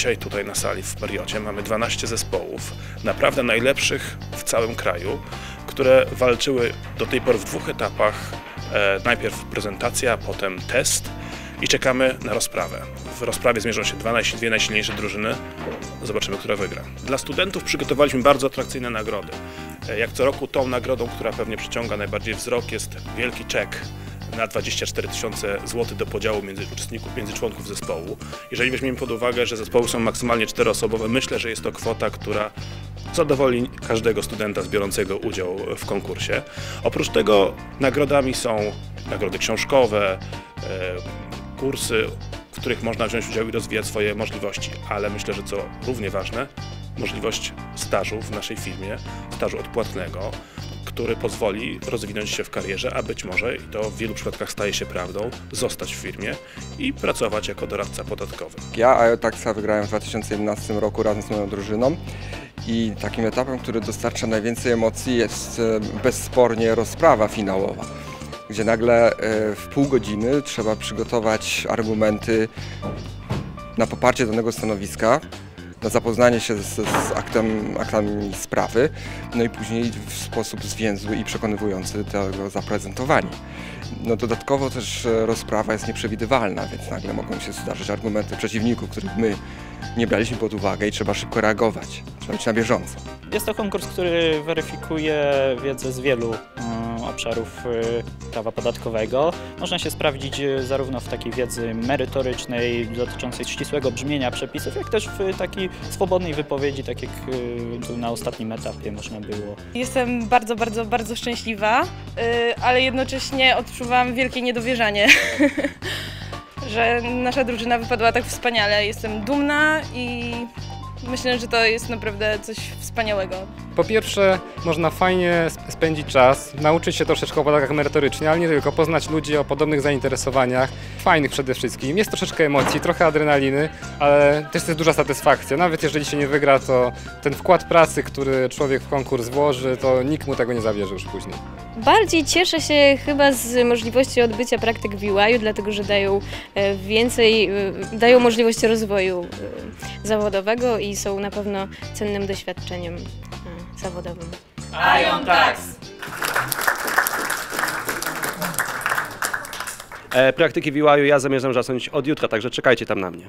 Dzisiaj tutaj na sali w Mariocie mamy 12 zespołów, naprawdę najlepszych w całym kraju, które walczyły do tej pory w dwóch etapach. E, najpierw prezentacja, potem test i czekamy na rozprawę. W rozprawie zmierzą się dwa, dwie najsilniejsze drużyny. Zobaczymy, która wygra. Dla studentów przygotowaliśmy bardzo atrakcyjne nagrody. E, Jak co roku tą nagrodą, która pewnie przyciąga najbardziej wzrok jest wielki czek na 24 tysiące złotych do podziału między uczestników, między członków zespołu. Jeżeli weźmiemy pod uwagę, że zespoły są maksymalnie czteroosobowe, myślę, że jest to kwota, która zadowoli każdego studenta biorącego udział w konkursie. Oprócz tego nagrodami są nagrody książkowe, e, kursy, w których można wziąć udział i rozwijać swoje możliwości, ale myślę, że co równie ważne, możliwość stażu w naszej firmie, stażu odpłatnego, który pozwoli rozwinąć się w karierze, a być może, i to w wielu przypadkach staje się prawdą, zostać w firmie i pracować jako doradca podatkowy. Ja IOTAXa wygrałem w 2011 roku razem z moją drużyną i takim etapem, który dostarcza najwięcej emocji jest e, bezspornie rozprawa finałowa, gdzie nagle e, w pół godziny trzeba przygotować argumenty na poparcie danego stanowiska, zapoznanie się z, z aktem, aktami sprawy, no i później w sposób zwięzły i przekonywujący tego zaprezentowanie. No dodatkowo też e, rozprawa jest nieprzewidywalna, więc nagle mogą się zdarzyć argumenty przeciwników, których my nie braliśmy pod uwagę i trzeba szybko reagować. Trzeba być na bieżąco. Jest to konkurs, który weryfikuje wiedzę z wielu obszarów y, prawa podatkowego. Można się sprawdzić y, zarówno w takiej wiedzy merytorycznej dotyczącej ścisłego brzmienia przepisów, jak też w takiej swobodnej wypowiedzi, tak jak y, na ostatnim etapie można było. Jestem bardzo, bardzo, bardzo szczęśliwa, y, ale jednocześnie odczuwam wielkie niedowierzanie, że nasza drużyna wypadła tak wspaniale. Jestem dumna i myślę, że to jest naprawdę coś wspaniałego. Po pierwsze, można fajnie sp- spędzić czas, nauczyć się troszeczkę o podatkach merytorycznie, ale nie tylko, poznać ludzi o podobnych zainteresowaniach, fajnych przede wszystkim. Jest troszeczkę emocji, trochę adrenaliny, ale też jest duża satysfakcja. Nawet jeżeli się nie wygra, to ten wkład pracy, który człowiek w konkurs włoży, to nikt mu tego nie zabierze już później. Bardziej cieszę się chyba z możliwości odbycia praktyk w UI, dlatego że dają e, więcej, e, dają możliwość rozwoju e, zawodowego i są na pewno cennym doświadczeniem zawodowym. E, praktyki w UI ja zamierzam zacząć od jutra, także czekajcie tam na mnie.